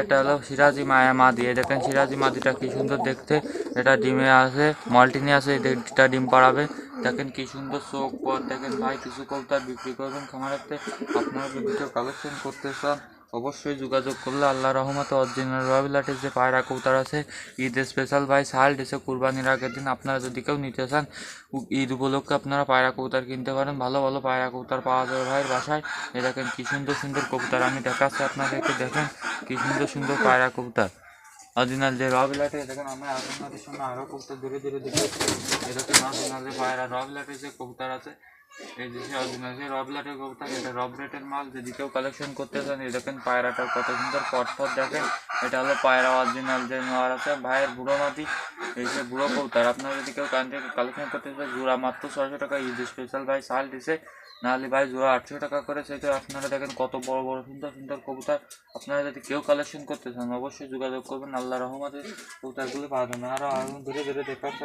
এটা হলো সিরাজি মায়া দেখেন, সিরাজি মাদিটা কি সুন্দর দেখতে। এটা ডিমে আছে আছে ডিম দেখেন কি সুন্দর চোখ দেখেন ভাই, কিছু বিক্রি করবেন আপনারা যদি কালেকশন করতে চান অবশ্যই যোগাযোগ করলে আল্লাহ রহমতে অরিজিনাল রবিলাটের যে পায়রা কবুতর আছে। ঈদ স্পেশাল ভাই, সাল ডিসে কুরবানির আগের দিন আপনারা যদি কেউ নিতে চান, ঈদ উপলক্ষে আপনারা পায়রা কবুতর কিনতে পারেন। ভালো ভালো পায়রা কবুতর পাওয়া যাবে ভাইয়ের বাসায়। এ দেখেন কি সুন্দর সুন্দর কবুতর। আমি দেখাচ্ছি আপনাদেরকে, দেখেন কি সুন্দর সুন্দর পায়রা কবুতর। অরিজিনাল যে রবিলাটে দেখেন আমরা আপনাদের সঙ্গে আরও কবুতর ধীরে ধীরে দেখি। এরকম অরিজিনাল যে পায়রা রবিলাটের যে কবুতর আছে। এই যে রবিলাটের এটা মাল। যদি কেউ কালেকশন করতে চান, এই দেখেন কত সুন্দর পট পট দেখেন। এটা হলো পায়রা অরিজিনাল যে আছে। ভাইয়ের বুড়ো মাটি, এই যে বুড়ো আপনারা যদি কেউ কান থেকে কালেকশন করতে চান, জোড়া মাত্র ছয়শো টাকা। ঈদ স্পেশাল ভাই সাল দিছে নাহলে ভাই জোড়া আটশো টাকা করে। সেটা আপনারা দেখেন কত বড় বড়, সুন্দর সুন্দর কবুতর। আপনারা যদি কেউ কালেকশন করতে চান, অবশ্যই যোগাযোগ করবেন। আল্লাহ রহমতে কবুতরগুলো যাবে। আরও আরও ধীরে ধীরে দেখাচ্ছে